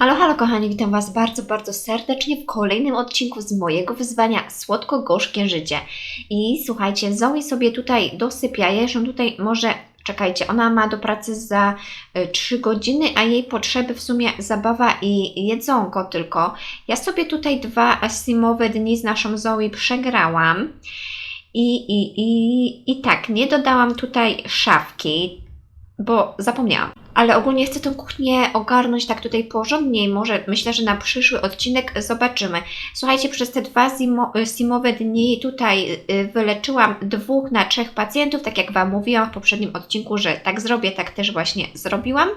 Halo, halo kochani, witam Was bardzo, bardzo serdecznie w kolejnym odcinku z mojego wyzwania Słodko-Gorzkie Życie. I słuchajcie, Zoe sobie tutaj dosypia, ja tutaj może, czekajcie, ona ma do pracy za y, 3 godziny, a jej potrzeby w sumie zabawa i jedzonko tylko. Ja sobie tutaj dwa simowe dni z naszą Zoe przegrałam. I, i, i, I tak, nie dodałam tutaj szafki, bo zapomniałam. Ale ogólnie chcę tę kuchnię ogarnąć tak tutaj porządniej. Może myślę, że na przyszły odcinek zobaczymy. Słuchajcie, przez te dwa zimo, zimowe dni tutaj y, wyleczyłam dwóch na trzech pacjentów, tak jak Wam mówiłam w poprzednim odcinku, że tak zrobię, tak też właśnie zrobiłam.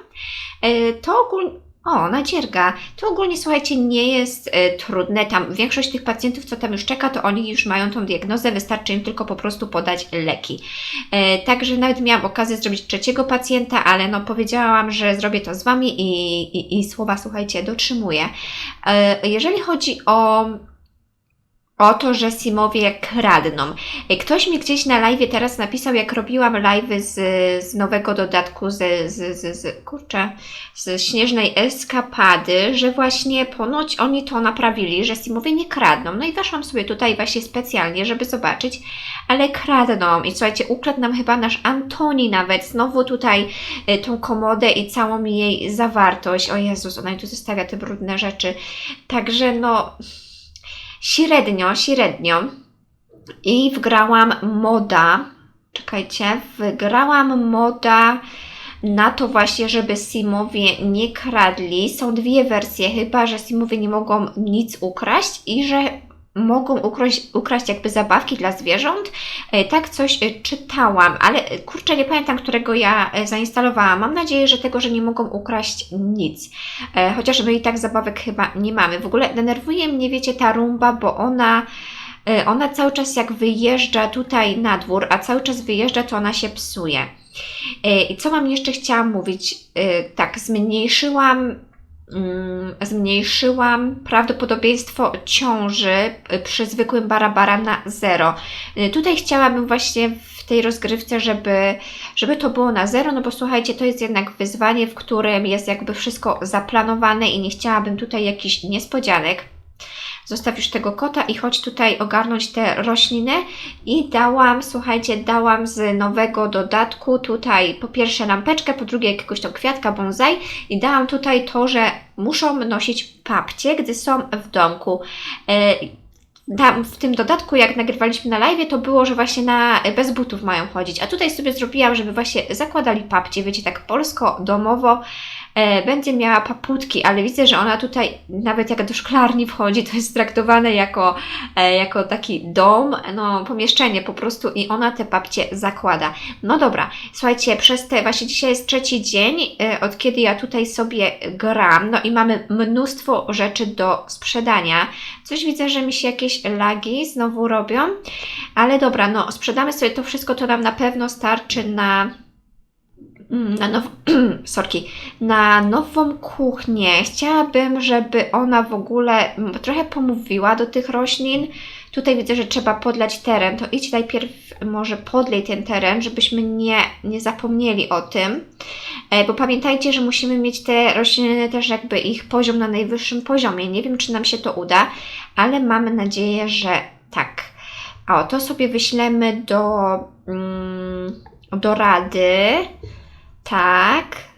Y, To ogólnie. O, nadzierga. To ogólnie, słuchajcie, nie jest e, trudne. Tam większość tych pacjentów, co tam już czeka, to oni już mają tą diagnozę, wystarczy im tylko po prostu podać leki. E, także nawet miałam okazję zrobić trzeciego pacjenta, ale no powiedziałam, że zrobię to z Wami i, i, i słowa, słuchajcie, dotrzymuję. E, jeżeli chodzi o o to, że Simowie kradną. E, Ktoś mi gdzieś na live teraz napisał, jak robiłam live z, z nowego dodatku, z, z, z, z, kurczę, z śnieżnej eskapady, że właśnie ponoć oni to naprawili, że Simowie nie kradną. No i weszłam sobie tutaj właśnie specjalnie, żeby zobaczyć, ale kradną. I słuchajcie, ukradł nam chyba nasz Antoni nawet, znowu tutaj y, tą komodę i całą jej zawartość. O Jezus, ona tu zostawia te brudne rzeczy. Także no średnio, średnio. I wgrałam moda. Czekajcie, wgrałam moda na to właśnie, żeby Simowie nie kradli. Są dwie wersje, chyba że Simowie nie mogą nic ukraść i że mogą ukraść, ukraść jakby zabawki dla zwierząt. E, Tak coś e, czytałam, ale e, kurczę, nie pamiętam, którego ja zainstalowałam. Mam nadzieję, że tego, że nie mogą ukraść nic. Chociaż my i tak zabawek chyba nie mamy. W ogóle denerwuje mnie, wiecie, ta rumba, bo ona ona cały czas jak wyjeżdża tutaj na dwór, a cały czas wyjeżdża, to ona się psuje. I co Wam jeszcze chciałam mówić? Tak, zmniejszyłam zmniejszyłam prawdopodobieństwo ciąży y, przy zwykłym barabara na zero. Y, Tutaj chciałabym właśnie w tej rozgrywce, żeby, żeby to było na zero, no bo słuchajcie, to jest jednak wyzwanie, w którym jest jakby wszystko zaplanowane i nie chciałabym tutaj jakichś niespodzianek. Zostaw już tego kota i chodź tutaj ogarnąć te rośliny. I dałam, słuchajcie, dałam z nowego dodatku tutaj po pierwsze lampeczkę, po drugie jakiegoś tam kwiatka bonsai i dałam tutaj to, że muszą nosić papcie, gdy są w domku. E, tam w tym dodatku, jak nagrywaliśmy na live, to było, że właśnie na bez butów mają chodzić. A tutaj sobie zrobiłam, żeby właśnie zakładali papcie, wiecie, tak polsko, domowo. E, będzie miała paputki, ale widzę, że ona tutaj, nawet jak do szklarni wchodzi, to jest traktowane jako, e, jako taki dom, no pomieszczenie po prostu i ona te papcie zakłada. No dobra, słuchajcie, przez te, właśnie dzisiaj jest trzeci dzień, e, od kiedy ja tutaj sobie gram, no i mamy mnóstwo rzeczy do sprzedania. Coś widzę, że mi się jakieś lagi znowu robią, ale dobra, no sprzedamy sobie to wszystko, to nam na pewno starczy na na, now... Sorki. na nową kuchnię. Chciałabym, żeby ona w ogóle mm, trochę pomówiła do tych roślin. Tutaj widzę, że trzeba podlać teren. To idź najpierw może podlej ten teren, żebyśmy nie, nie zapomnieli o tym. E, Bo pamiętajcie, że musimy mieć te rośliny też jakby ich poziom na najwyższym poziomie. Nie wiem, czy nam się to uda, ale mamy nadzieję, że tak. O, to sobie wyślemy do, mm, do rady. Tak.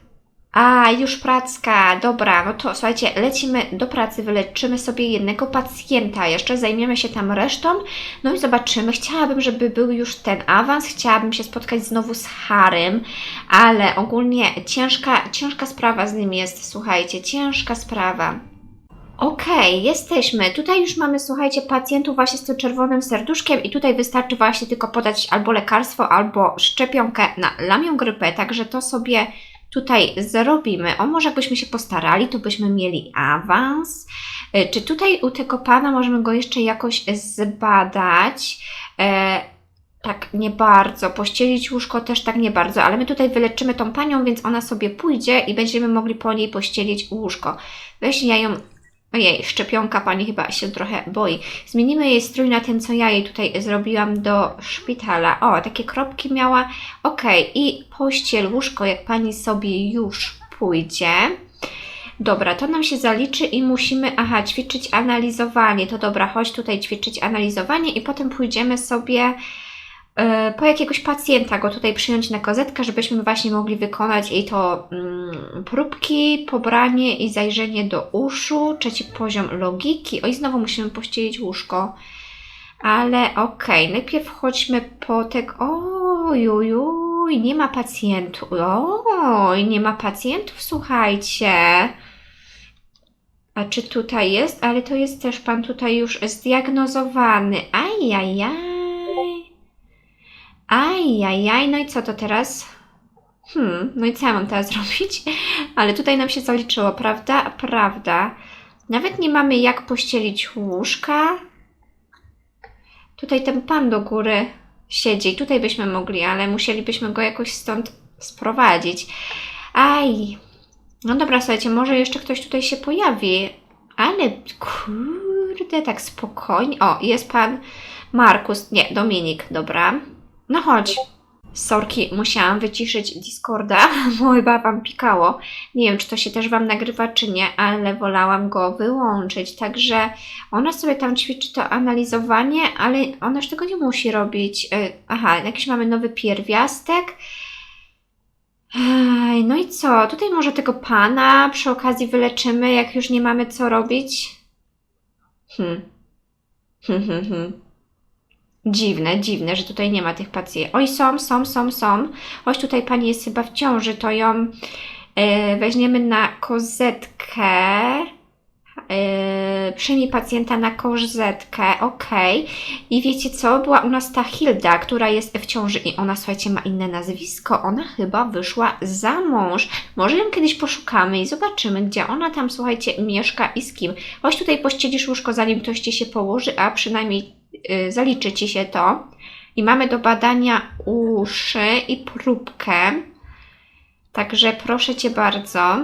A, już pracka, dobra, no to słuchajcie, lecimy do pracy, wyleczymy sobie jednego pacjenta, jeszcze zajmiemy się tam resztą, no i zobaczymy. Chciałabym, żeby był już ten awans, chciałabym się spotkać znowu z Harym, ale ogólnie ciężka, ciężka sprawa z nim jest, słuchajcie, ciężka sprawa. Okej, jesteśmy. Tutaj już mamy, słuchajcie, pacjentów właśnie z tym czerwonym serduszkiem i tutaj wystarczy właśnie tylko podać albo lekarstwo, albo szczepionkę na lamią grypę, także to sobie tutaj zrobimy. O, może jakbyśmy się postarali, to byśmy mieli awans. E, Czy tutaj u tego pana możemy go jeszcze jakoś zbadać? E, tak, nie bardzo. Pościelić łóżko też tak nie bardzo, ale my tutaj wyleczymy tą panią, więc ona sobie pójdzie i będziemy mogli po niej pościelić łóżko. Weź ja ją Ojej, szczepionka pani chyba się trochę boi. Zmienimy jej strój na ten, co ja jej tutaj zrobiłam do szpitala. O, takie kropki miała. Okej, i pościel łóżko, jak pani sobie już pójdzie. Dobra, to nam się zaliczy i musimy, aha, ćwiczyć analizowanie. To dobra, chodź tutaj ćwiczyć analizowanie i potem pójdziemy sobie po jakiegoś pacjenta go tutaj przyjąć na kozetkę, żebyśmy właśnie mogli wykonać jej to mm, próbki, pobranie i zajrzenie do uszu, trzeci poziom logiki. Oj, znowu musimy pościelić łóżko. Ale okej, najpierw chodźmy po tego. Oj, oj, oj, nie ma pacjentów. Oj, nie ma pacjentów, słuchajcie. A czy tutaj jest? Ale to jest też pan tutaj już zdiagnozowany. Ajajaj. Ajajaj, no i co to teraz? Hmm, no i co ja mam teraz zrobić? Ale tutaj nam się zaliczyło, prawda? Prawda. Nawet nie mamy jak pościelić łóżka. Tutaj ten pan do góry siedzi. Tutaj byśmy mogli, ale musielibyśmy go jakoś stąd sprowadzić. Aj. No dobra, słuchajcie, może jeszcze ktoś tutaj się pojawi. Ale kurde, tak spokojnie. O, jest pan Markus. Nie, Dominik, dobra. No chodź. Sorki, musiałam wyciszyć Discorda, bo chyba Wam pikało. Nie wiem, czy to się też Wam nagrywa, czy nie, ale wolałam go wyłączyć. Także ona sobie tam ćwiczy to analizowanie, ale ona już tego nie musi robić. Y, Aha, jakiś mamy nowy pierwiastek. No i co? Tutaj może tego pana przy okazji wyleczymy, jak już nie mamy co robić. Hmm. Hmm, hmm, hmm. Dziwne, dziwne, że tutaj nie ma tych pacjentów. Oj, są, są, są, są. Oj, tutaj pani jest chyba w ciąży, to ją e, weźmiemy na kozetkę. E, przyjmij pacjenta na kozetkę, okej. I wiecie co? Była u nas ta Hilda, która jest w ciąży i ona, słuchajcie, ma inne nazwisko. Ona chyba wyszła za mąż. Może ją kiedyś poszukamy i zobaczymy, gdzie ona tam, słuchajcie, mieszka i z kim. Chodź tutaj pościelisz łóżko, zanim ktoś Ci się położy, a przynajmniej zaliczy Ci się to. I mamy do badania uszy i próbkę. Także proszę Cię bardzo.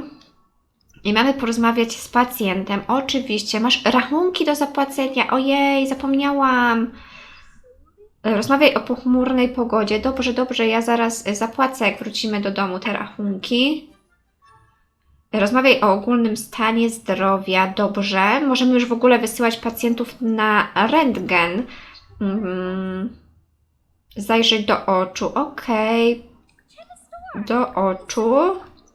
I mamy porozmawiać z pacjentem. Oczywiście, masz rachunki do zapłacenia. Ojej, zapomniałam. Rozmawiaj o pochmurnej pogodzie. Dobrze, dobrze, ja zaraz y, zapłacę, jak wrócimy do domu, te rachunki. Rozmawiaj o ogólnym stanie zdrowia. Dobrze. Możemy już w ogóle wysyłać pacjentów na rentgen. Mhm. Zajrzeć do oczu. Okej. Do oczu.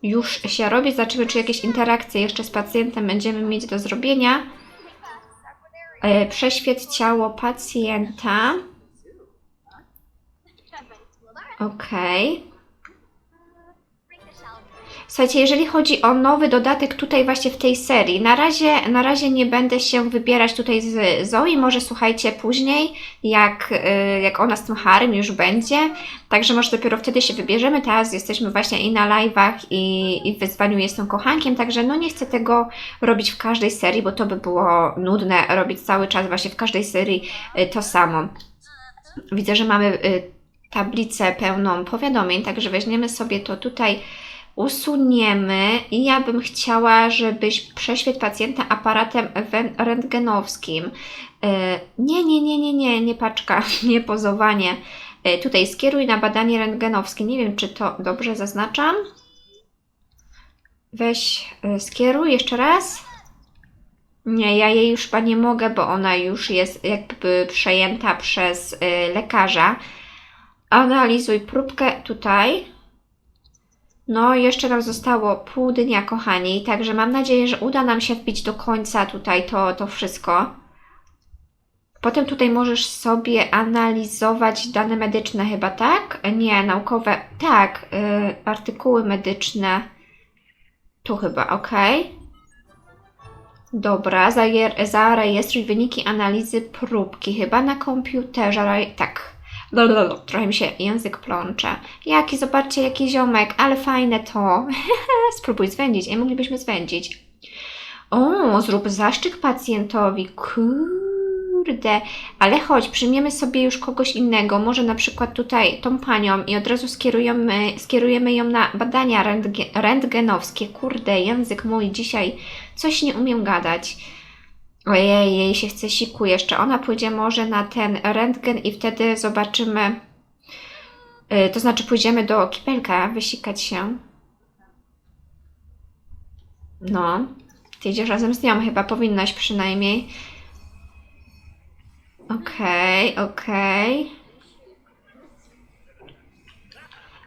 Już się robi. Zobaczymy, czy jakieś interakcje jeszcze z pacjentem będziemy mieć do zrobienia. E, Prześwieć ciało pacjenta. Okej. Słuchajcie, jeżeli chodzi o nowy dodatek tutaj właśnie w tej serii, na razie, na razie nie będę się wybierać tutaj z Zoe, może słuchajcie później, jak, y, jak ona z tym Harym już będzie, także może dopiero wtedy się wybierzemy, teraz jesteśmy właśnie i na live'ach i, i w wyzwaniu jestem kochankiem, także no nie chcę tego robić w każdej serii, bo to by było nudne robić cały czas właśnie w każdej serii y, to samo. Widzę, że mamy y, tablicę pełną powiadomień, także weźmiemy sobie to tutaj usuniemy i ja bym chciała, żebyś prześwieć pacjenta aparatem rentgenowskim. E, Nie, nie, nie, nie, nie, nie paczka, nie pozowanie. E, Tutaj skieruj na badanie rentgenowskie. Nie wiem, czy to dobrze zaznaczam. Weź, e, skieruj jeszcze raz. Nie, ja jej już chyba nie mogę, bo ona już jest jakby przejęta przez lekarza. Analizuj próbkę tutaj. No, jeszcze nam zostało pół dnia, kochani, także mam nadzieję, że uda nam się wbić do końca tutaj to, to wszystko. Potem tutaj możesz sobie analizować dane medyczne chyba, tak? Nie, naukowe, tak, y, artykuły medyczne. Tu chyba, ok. Dobra, zarejestruj wyniki analizy próbki, chyba na komputerze, tak. Blablabla. Trochę mi się język plącze. Jaki, zobaczcie, jaki ziomek, ale fajne to. Spróbuj zwędzić. Ej, moglibyśmy zwędzić. O, zrób zaszczyt pacjentowi. Kurde. Ale chodź, przyjmiemy sobie już kogoś innego. Może na przykład tutaj tą panią i od razu skierujemy, skierujemy ją na badania rentge, rentgenowskie. Kurde, język mój dzisiaj coś nie umiem gadać. Ojej, jej się chce siku jeszcze. Ona pójdzie może na ten rentgen i wtedy zobaczymy. Yy, to znaczy pójdziemy do kibelka wysikać się. No, ty idziesz razem z nią, chyba powinnaś przynajmniej. Okej, okej.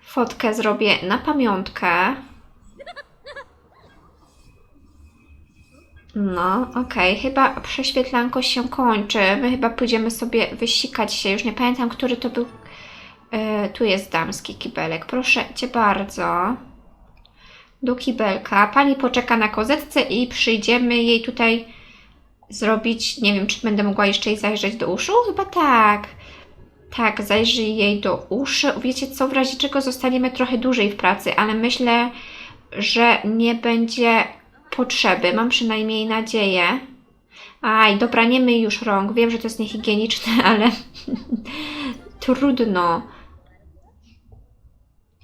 Fotkę zrobię na pamiątkę. No, okej, chyba prześwietlanko się kończy. My chyba pójdziemy sobie wysikać się. Już nie pamiętam, który to był. E, tu jest damski kibelek. Proszę cię bardzo. Do kibelka. Pani poczeka na kozetce i przyjdziemy jej tutaj zrobić. Nie wiem, czy będę mogła jeszcze jej zajrzeć do uszu? Chyba tak. Tak, zajrzyj jej do uszy. Wiecie co, w razie czego zostaniemy trochę dłużej w pracy, ale myślę, że nie będzie potrzeby. Mam przynajmniej nadzieję. Aj, dobra, nie myj już rąk. Wiem, że to jest niehigieniczne, ale trudno.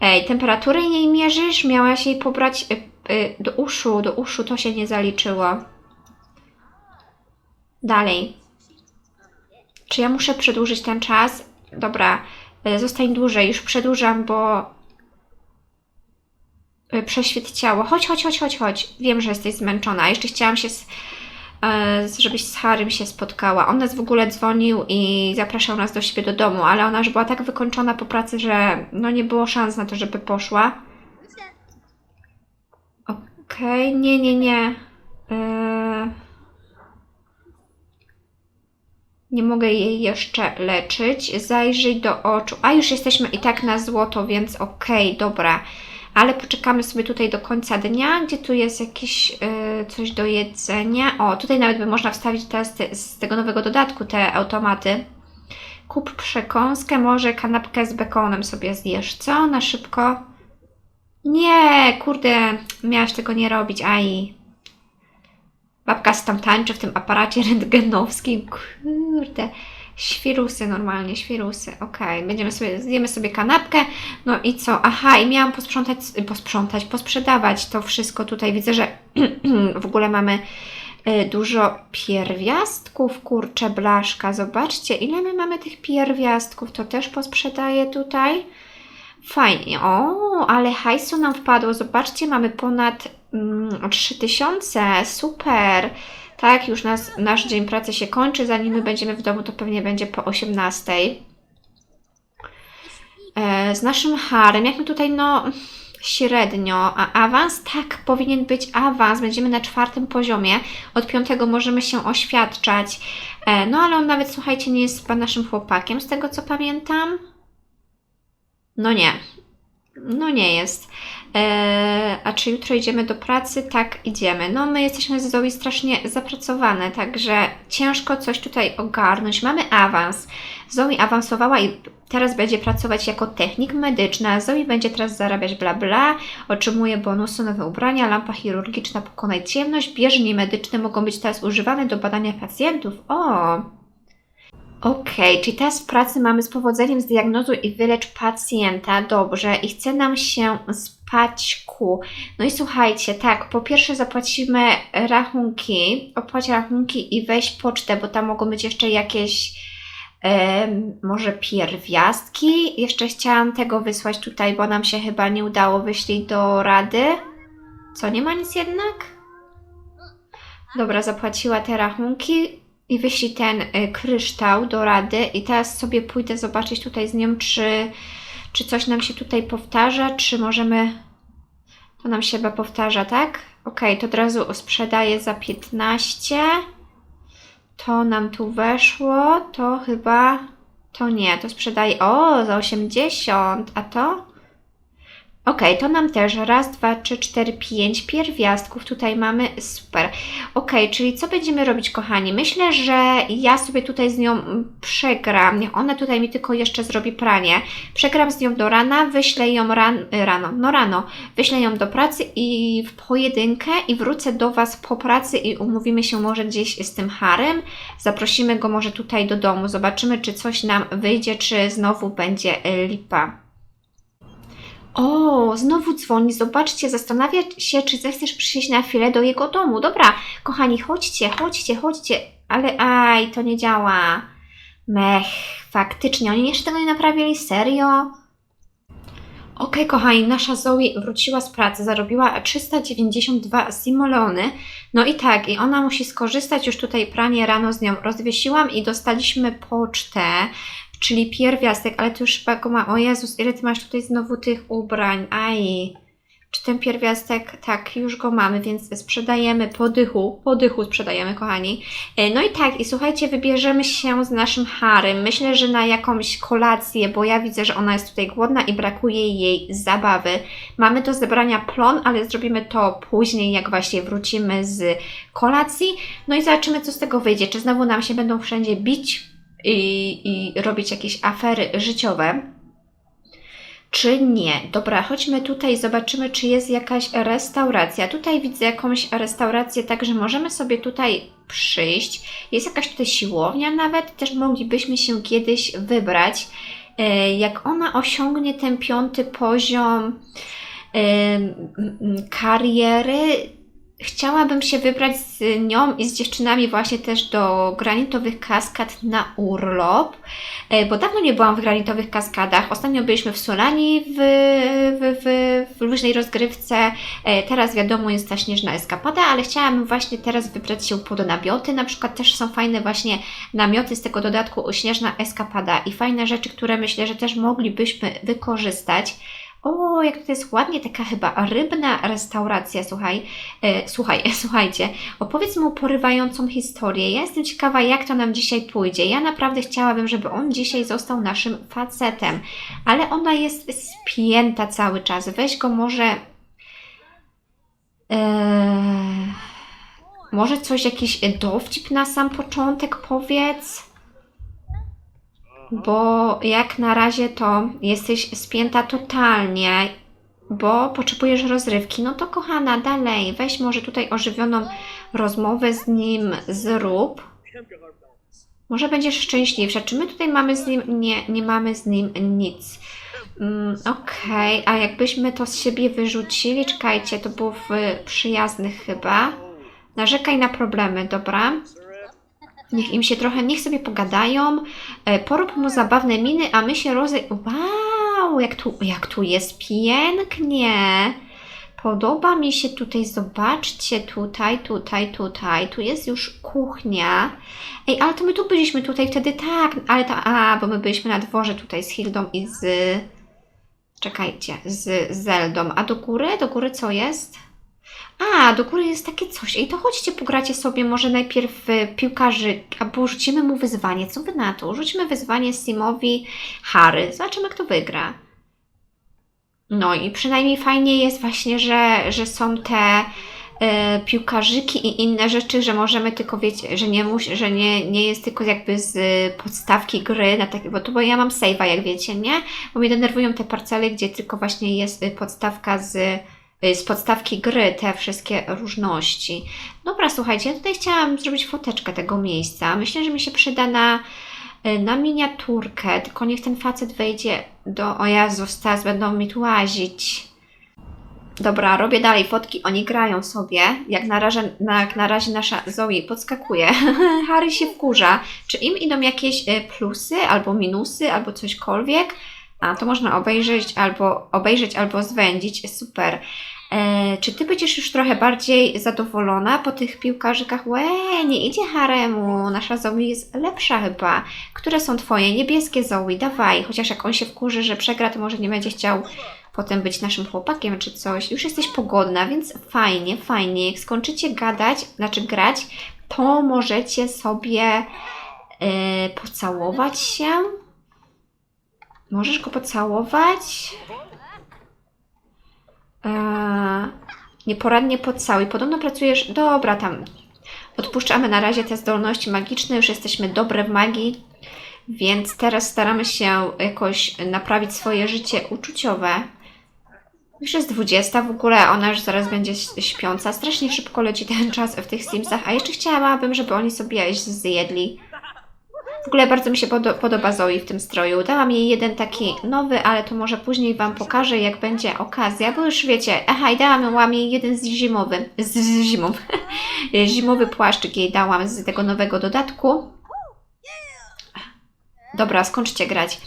Ej, temperatury jej mierzysz? Miałaś jej pobrać y, y, do uszu, do uszu, to się nie zaliczyło. Dalej. Czy ja muszę przedłużyć ten czas? Dobra, y, zostań dłużej, już przedłużam, bo przeświet ciało. Chodź, chodź, chodź, chodź, chodź. Wiem, że jesteś zmęczona. Jeszcze chciałam się, z, e, żebyś z Harym się spotkała. On nas w ogóle dzwonił i zapraszał nas do siebie do domu, ale ona już była tak wykończona po pracy, że no nie było szans na to, żeby poszła. Okej, nie, nie, nie. E, Nie mogę jej jeszcze leczyć. Zajrzyj do oczu. A już jesteśmy i tak na złoto, więc okej, dobra. Ale poczekamy sobie tutaj do końca dnia, gdzie tu jest jakieś y, coś do jedzenia. O, tutaj nawet by można wstawić teraz te, z tego nowego dodatku te automaty. Kup przekąskę, może kanapkę z bekonem sobie zjesz, co? Na szybko. Nie, kurde, miałaś tego nie robić, aj. Babka tam tańczy w tym aparacie rentgenowskim. Kurde. Świrusy normalnie, świrusy. Okej, będziemy sobie, zjemy sobie kanapkę. No i co? Aha, i miałam posprzątać, posprzątać, posprzedawać to wszystko tutaj. Widzę, że w ogóle mamy y, dużo pierwiastków. Kurczę, blaszka. Zobaczcie, ile my mamy tych pierwiastków. To też posprzedaję tutaj. Fajnie. O, ale hajsu nam wpadło. Zobaczcie, mamy ponad mm, 3000. Super. Tak, już nas, nasz dzień pracy się kończy. Zanim my będziemy w domu, to pewnie będzie po 18. E, z naszym harem, jak my tutaj, no, średnio, a awans? Tak, powinien być awans. Będziemy na czwartym poziomie. Od piątego możemy się oświadczać. E, no, ale on nawet, słuchajcie, nie jest chyba naszym chłopakiem, z tego co pamiętam. No nie. No nie jest. Eee, a czy jutro idziemy do pracy? Tak, idziemy. No my jesteśmy z Zoe strasznie zapracowane, także ciężko coś tutaj ogarnąć. Mamy awans. Zoe awansowała i teraz będzie pracować jako technik medyczny. a Zoe będzie teraz zarabiać bla bla, otrzymuje bonusy, nowe ubrania, lampa chirurgiczna, pokonaj ciemność, bieżnie medyczne mogą być teraz używane do badania pacjentów. O! Okej, czyli teraz w pracy mamy z powodzeniem zdiagnozuj i wylecz pacjenta. Dobrze, i chce nam się spać ku. No i słuchajcie, tak, po pierwsze zapłacimy rachunki, opłać rachunki i weź pocztę, bo tam mogą być jeszcze jakieś em, może pierwiastki. Jeszcze chciałam tego wysłać tutaj, bo nam się chyba nie udało. Wyślij do rady. Co, nie ma nic jednak? Dobra, zapłaciła te rachunki i wyślij ten y, kryształ do rady i teraz sobie pójdę zobaczyć tutaj z nią, czy, czy coś nam się tutaj powtarza, czy możemy... To nam się chyba powtarza, tak? Ok, to od razu sprzedaję za 15. To nam tu weszło, to chyba... To nie, to sprzedaję... O, za 80, a to? Ok, to nam też raz, dwa, trzy, cztery, pięć pierwiastków tutaj mamy. Super. Ok, czyli co będziemy robić, kochani? Myślę, że ja sobie tutaj z nią przegram. Niech ona tutaj mi tylko jeszcze zrobi pranie. Przegram z nią do rana, wyślę ją ran, rano, no rano, wyślę ją do pracy i w pojedynkę i wrócę do Was po pracy i umówimy się może gdzieś z tym harem. Zaprosimy go może tutaj do domu. Zobaczymy, czy coś nam wyjdzie, czy znowu będzie lipa. O, znowu dzwoni. Zobaczcie, zastanawia się, czy zechcesz przyjść na chwilę do jego domu. Dobra, kochani, chodźcie, chodźcie, chodźcie. Ale aj, to nie działa. Mech, faktycznie, oni jeszcze tego nie naprawili, serio? Okej, kochani, nasza Zoe wróciła z pracy, zarobiła 392 simolony. No i tak, i ona musi skorzystać, już tutaj pranie rano z nią rozwiesiłam i dostaliśmy pocztę, czyli pierwiastek, ale ty już chyba go ma, o Jezus, ile ty masz tutaj znowu tych ubrań, aj. Czy ten pierwiastek, tak, już go mamy, więc sprzedajemy po dychu, po dychu sprzedajemy, kochani. E, No i tak, i słuchajcie, wybierzemy się z naszym Harem. Myślę, że na jakąś kolację, bo ja widzę, że ona jest tutaj głodna i brakuje jej zabawy. Mamy do zebrania plon, ale zrobimy to później, jak właśnie wrócimy z kolacji. No i zobaczymy, co z tego wyjdzie. Czy znowu nam się będą wszędzie bić i, i robić jakieś afery życiowe czy nie. Dobra, chodźmy tutaj, zobaczymy, czy jest jakaś restauracja. Tutaj widzę jakąś restaurację, także możemy sobie tutaj przyjść. Jest jakaś tutaj siłownia nawet, też moglibyśmy się kiedyś wybrać. E, Jak ona osiągnie ten piąty poziom e, kariery, chciałabym się wybrać z nią i z dziewczynami właśnie też do granitowych kaskad na urlop. E, bo dawno nie byłam w granitowych kaskadach. Ostatnio byliśmy w Solani w, w, w, w luźnej rozgrywce. E, Teraz wiadomo jest ta śnieżna eskapada, ale chciałabym właśnie teraz wybrać się pod namioty. Na przykład też są fajne właśnie namioty z tego dodatku śnieżna eskapada i fajne rzeczy, które myślę, że też moglibyśmy wykorzystać. O, jak to jest ładnie, taka chyba rybna restauracja, słuchaj. E, słuchaj, słuchajcie, opowiedz mu porywającą historię. Ja jestem ciekawa, jak to nam dzisiaj pójdzie. Ja naprawdę chciałabym, żeby on dzisiaj został naszym facetem, ale ona jest spięta cały czas. Weź go może. E, może coś, jakiś dowcip na sam początek powiedz? Bo jak na razie to jesteś spięta totalnie, bo potrzebujesz rozrywki. No to kochana, dalej, weź może tutaj ożywioną rozmowę z nim zrób. Może będziesz szczęśliwsza. Czy my tutaj mamy z nim? Nie, nie mamy z nim nic. Mm, Okej, a jakbyśmy to z siebie wyrzucili, czekajcie, to było w przyjaznych chyba. Narzekaj na problemy, dobra? Niech im się trochę, niech sobie pogadają, e, porób mu zabawne miny, a my się rozej... Wow, jak tu, jak tu jest pięknie! Podoba mi się tutaj, zobaczcie, tutaj, tutaj, tutaj, tu jest już kuchnia. Ej, ale to my tu byliśmy tutaj wtedy, tak, ale ta, a, bo my byliśmy na dworze tutaj z Hildą i z... Czekajcie, z Zeldą. A do góry? Do góry co jest? A, do góry jest takie coś. Ej, to chodźcie, pogracie sobie może najpierw y, piłkarzy, albo rzucimy mu wyzwanie. Co wy na to? Rzućmy wyzwanie Simowi Harry. Zobaczymy, kto wygra. No i przynajmniej fajnie jest właśnie, że, że są te y, piłkarzyki i inne rzeczy, że możemy tylko, wiecie, że nie, musi, że nie, nie jest tylko jakby z podstawki gry, na takie, bo to bo ja mam save'a, jak wiecie, nie? Bo mnie denerwują te parcele, gdzie tylko właśnie jest y, podstawka z y, z podstawki gry te wszystkie różności. Dobra, słuchajcie, ja tutaj chciałam zrobić foteczkę tego miejsca. Myślę, że mi się przyda na, y, na miniaturkę, tylko niech ten facet wejdzie do... O Jezu, Stas, będą mi tu łazić. Dobra, robię dalej fotki, oni grają sobie. Jak na razie, jak na razie nasza Zoe podskakuje. Harry się wkurza. Czy im idą jakieś y, plusy, albo minusy, albo cośkolwiek? A, to można obejrzeć albo, obejrzeć albo zwędzić. Super. E, czy ty będziesz już trochę bardziej zadowolona po tych piłkarzykach? Łe, nie idzie haremu. Nasza Zoe jest lepsza chyba. Które są twoje? Niebieskie Zoe, dawaj. Chociaż jak on się wkurzy, że przegra, to może nie będzie chciał potem być naszym chłopakiem czy coś. Już jesteś pogodna, więc fajnie, fajnie. Jak skończycie gadać, znaczy grać, to możecie sobie e, pocałować się. Możesz go pocałować? Eee, nieporadnie pocałuj. Podobno pracujesz... Dobra, tam. Odpuszczamy na razie te zdolności magiczne. Już jesteśmy dobre w magii. Więc teraz staramy się jakoś naprawić swoje życie uczuciowe. Już jest 20 w ogóle, ona już zaraz będzie śpiąca. Strasznie szybko leci ten czas w tych Simsach. A jeszcze chciałabym, żeby oni sobie zjedli. W ogóle bardzo mi się podo- podoba Zoe w tym stroju. Dałam jej jeden taki nowy, ale to może później Wam pokażę, jak będzie okazja, bo już wiecie, aha, i dałam jej jeden z zimowy, z, z zimowy płaszczyk jej dałam z tego nowego dodatku. Dobra, skończcie grać.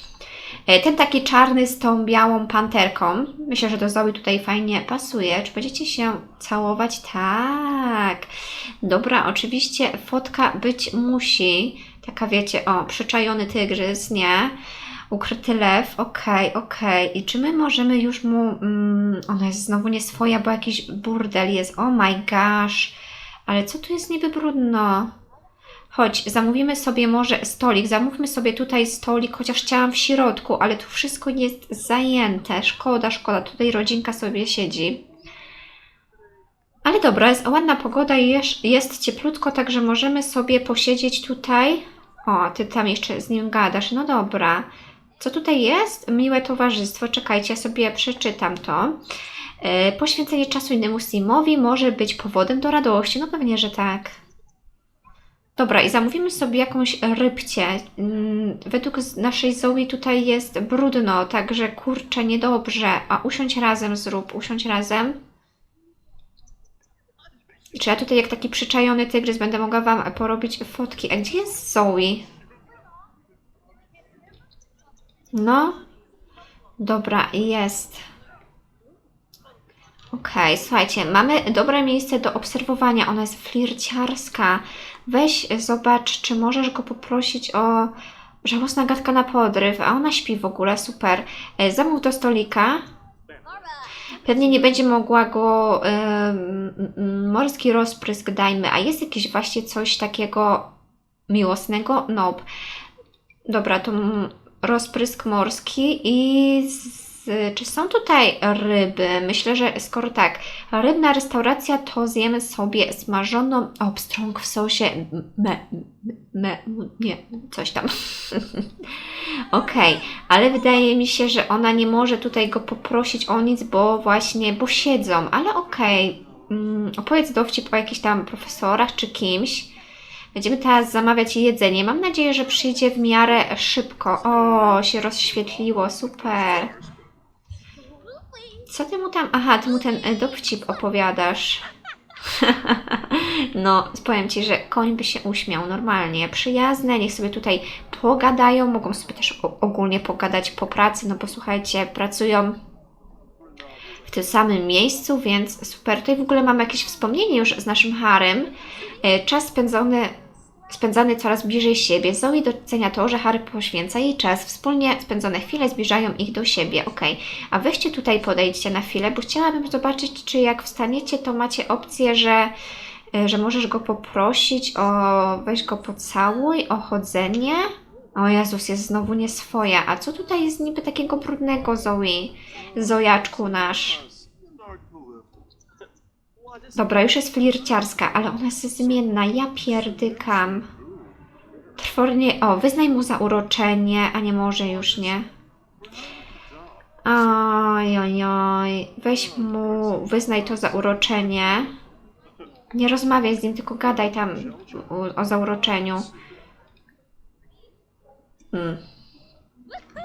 E, Ten taki czarny z tą białą panterką. Myślę, że do Zoe tutaj fajnie pasuje. Czy będziecie się całować? Tak. Dobra, oczywiście fotka być musi. Taka wiecie, o, przyczajony tygrys, nie? Ukryty lew, okej, okej. I czy my możemy już mu... Mm, ona jest znowu nie swoja, bo jakiś burdel jest. Oh my gosh. Ale co tu jest niby brudno? Chodź, zamówimy sobie może stolik. Zamówmy sobie tutaj stolik, chociaż chciałam w środku, ale tu wszystko jest zajęte. Szkoda, szkoda. Tutaj rodzinka sobie siedzi. Ale dobra, jest ładna pogoda i jest, jest cieplutko, także możemy sobie posiedzieć tutaj. O, ty tam jeszcze z nim gadasz. No dobra. Co tutaj jest? Miłe towarzystwo. Czekajcie, ja sobie przeczytam to. E, Poświęcenie czasu innemu Simowi może być powodem do radości. No pewnie, że tak. Dobra, i zamówimy sobie jakąś rybcie. Mm, Według naszej Zoe tutaj jest brudno, także kurczę, niedobrze. A usiądź razem zrób, usiądź razem. Czy ja tutaj jak taki przyczajony tygrys będę mogła Wam porobić fotki? A gdzie jest Zoe? No. Dobra, jest. Okej, słuchajcie, mamy dobre miejsce do obserwowania. Ona jest flirciarska. Weź, zobacz, czy możesz go poprosić o żałosna gadka na podryw, a ona śpi w ogóle, super. E, Zamów do stolika. Pewnie nie będzie mogła go morski rozprysk dajmy, a jest jakieś właśnie coś takiego miłosnego? Nope. Dobra, to rozprysk morski i z, czy są tutaj ryby? Myślę, że skoro tak, rybna restauracja, to zjemy sobie smażoną obstrąg w sosie me, me, nie, coś tam. Okej, ale wydaje mi się, że ona nie może tutaj go poprosić o nic, bo właśnie, bo siedzą, ale okej. Mm, opowiedz dowcip o jakichś tam profesorach czy kimś. Będziemy teraz zamawiać jedzenie. Mam nadzieję, że przyjdzie w miarę szybko. O, się rozświetliło, super. Co ty mu tam... Aha, ty mu ten e, dowcip opowiadasz. no, powiem Ci, że koń by się uśmiał normalnie. Przyjazne, niech sobie tutaj pogadają. Mogą sobie też ogólnie pogadać po pracy, no bo słuchajcie, pracują w tym samym miejscu, więc super. Tutaj w ogóle mamy jakieś wspomnienie już z naszym Harem. E, Czas spędzony, spędzany coraz bliżej siebie. Zoe docenia to, że Harry poświęca jej czas. Wspólnie spędzone chwile zbliżają ich do siebie. Ok, a weźcie tutaj, podejdźcie na chwilę, bo chciałabym zobaczyć, czy jak wstaniecie, to macie opcję, że, e, że możesz go poprosić o weź go pocałuj, o chodzenie. O Jezus, jest znowu nie swoja. A co tutaj jest niby takiego brudnego, Zoe? Zojaczku nasz. Dobra, już jest flirciarska, ale ona jest zmienna. Ja pierdykam. Trwornie. O, wyznaj mu zauroczenie, a nie może już nie. Oj, oj, oj. Weź mu, wyznaj to zauroczenie. Nie rozmawiaj z nim, tylko gadaj tam o, zauroczeniu. Hmm.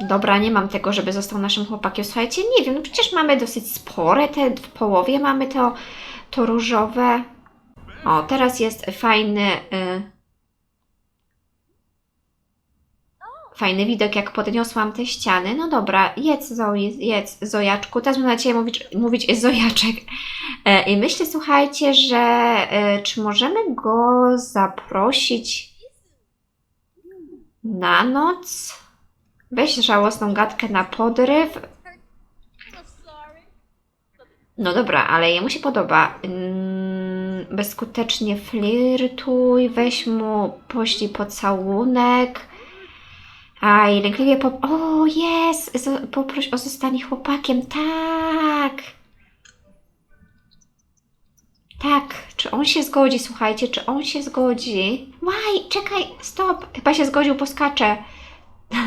Dobra, nie mam tego, żeby został naszym chłopakiem. Słuchajcie, nie wiem, no przecież mamy dosyć spore, te w połowie mamy to, to różowe. O, teraz jest fajny. Y, fajny widok, jak podniosłam te ściany. No dobra, jedz Zoe, jedz Zojaczku. Teraz będę na Ciebie mówić, mówić Zojaczek. E, I myślę, słuchajcie, że e, czy możemy go zaprosić na noc? Weź żałosną gadkę na podryw. No dobra, ale jemu się podoba. Mm, bezskutecznie flirtuj, weź mu poślij pocałunek. A i lękliwie po... O, jest! Poproś o zostanie chłopakiem. Tak! Tak, czy on się zgodzi, słuchajcie, czy on się zgodzi? Łaj, czekaj, stop! Chyba się zgodził, poskacze.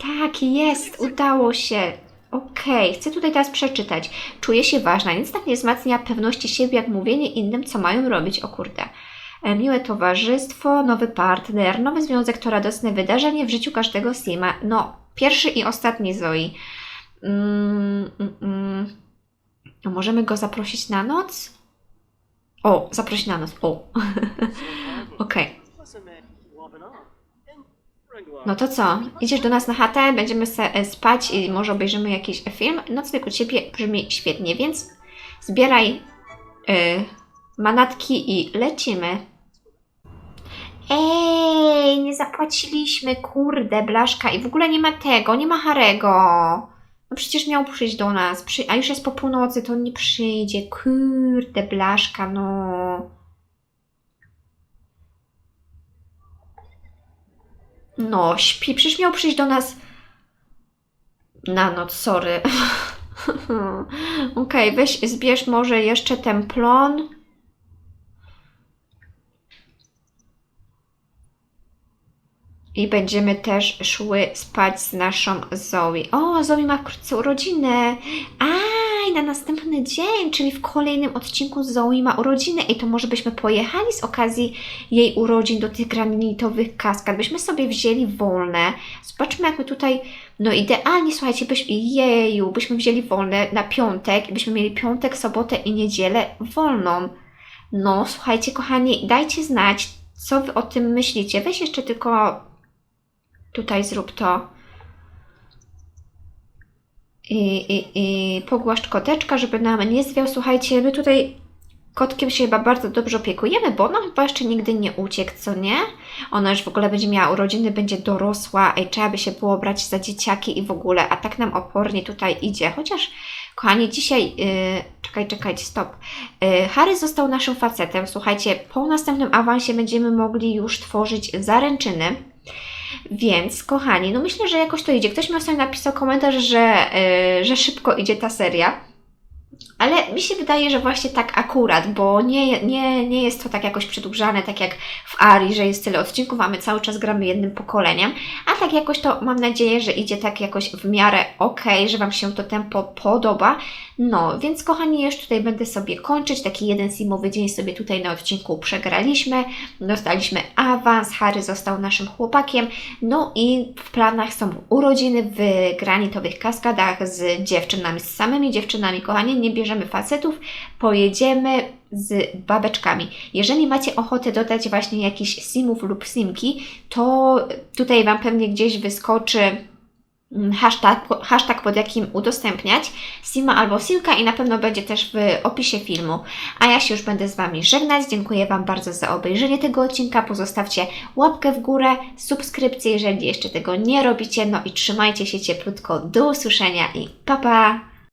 tak, jest, udało się. Okej, chcę tutaj teraz przeczytać. Czuję się ważna, nic tak nie wzmacnia pewności siebie, jak mówienie innym, co mają robić. O kurde. E, Miłe towarzystwo, nowy partner, nowy związek to radosne wydarzenie w życiu każdego Sima. No, pierwszy i ostatni Zoe. Mm, mm, mm. No, możemy go zaprosić na noc? O, zaprosić na noc. O. Okej. No to co? Idziesz do nas na chatę, będziemy e, spać i może obejrzymy jakiś film? Nocleg u Ciebie brzmi świetnie, więc zbieraj y, manatki i lecimy. Ej, nie zapłaciliśmy, kurde, Blaszka i w ogóle nie ma tego, nie ma Harego. No przecież miał przyjść do nas, a już jest po północy, to on nie przyjdzie, kurde, Blaszka, no. No, śpi, przecież miał przyjść do nas na noc, sorry. Okej, weź, zbierz może jeszcze ten plon. I będziemy też szły spać z naszą Zoe. O, Zoe ma wkrótce urodziny. A, i na następny dzień, czyli w kolejnym odcinku Zoe ma urodziny. I to może byśmy pojechali z okazji jej urodzin do tych granitowych kaskad. Byśmy sobie wzięli wolne. Zobaczmy, jak my tutaj. No idealnie, słuchajcie, byś, jeju, byśmy wzięli wolne na piątek i byśmy mieli piątek, sobotę i niedzielę wolną. No, słuchajcie, kochani, dajcie znać, co wy o tym myślicie. Weź jeszcze tylko tutaj zrób to. I, i, i pogłaszcz koteczka, żeby nam nie zwiał. Słuchajcie, my tutaj kotkiem się chyba bardzo dobrze opiekujemy, bo ona chyba jeszcze nigdy nie uciekł, co nie? Ona już w ogóle będzie miała urodziny, będzie dorosła, ej, trzeba by się było brać za dzieciaki i w ogóle, a tak nam opornie tutaj idzie. Chociaż, kochani, dzisiaj, yy, czekaj, czekajcie, stop. Yy, Harry został naszym facetem. Słuchajcie, po następnym awansie będziemy mogli już tworzyć zaręczyny. Więc, kochani, no myślę, że jakoś to idzie. Ktoś mi ostatnio napisał komentarz, że, yy, że szybko idzie ta seria. Ale mi się wydaje, że właśnie tak akurat, bo nie, nie, nie jest to tak jakoś przedłużane, tak jak w Ari, że jest tyle odcinków, a my cały czas gramy jednym pokoleniem. A tak jakoś to mam nadzieję, że idzie tak jakoś w miarę ok, że Wam się to tempo podoba. No, więc kochani, już tutaj będę sobie kończyć. Taki jeden simowy dzień sobie tutaj na odcinku przegraliśmy. Dostaliśmy awans, Harry został naszym chłopakiem. No i w planach są urodziny w granitowych kaskadach z dziewczynami, z samymi dziewczynami, kochani. Nie bierzemy facetów, pojedziemy z babeczkami. Jeżeli macie ochotę dodać właśnie jakiś simów lub simki, to tutaj Wam pewnie gdzieś wyskoczy mm, hashtag, hashtag pod jakim udostępniać Sima albo Simka i na pewno będzie też w opisie filmu. A ja się już będę z Wami żegnać. Dziękuję Wam bardzo za obejrzenie tego odcinka. Pozostawcie łapkę w górę, subskrypcję, jeżeli jeszcze tego nie robicie. No i trzymajcie się cieplutko. Do usłyszenia i pa pa!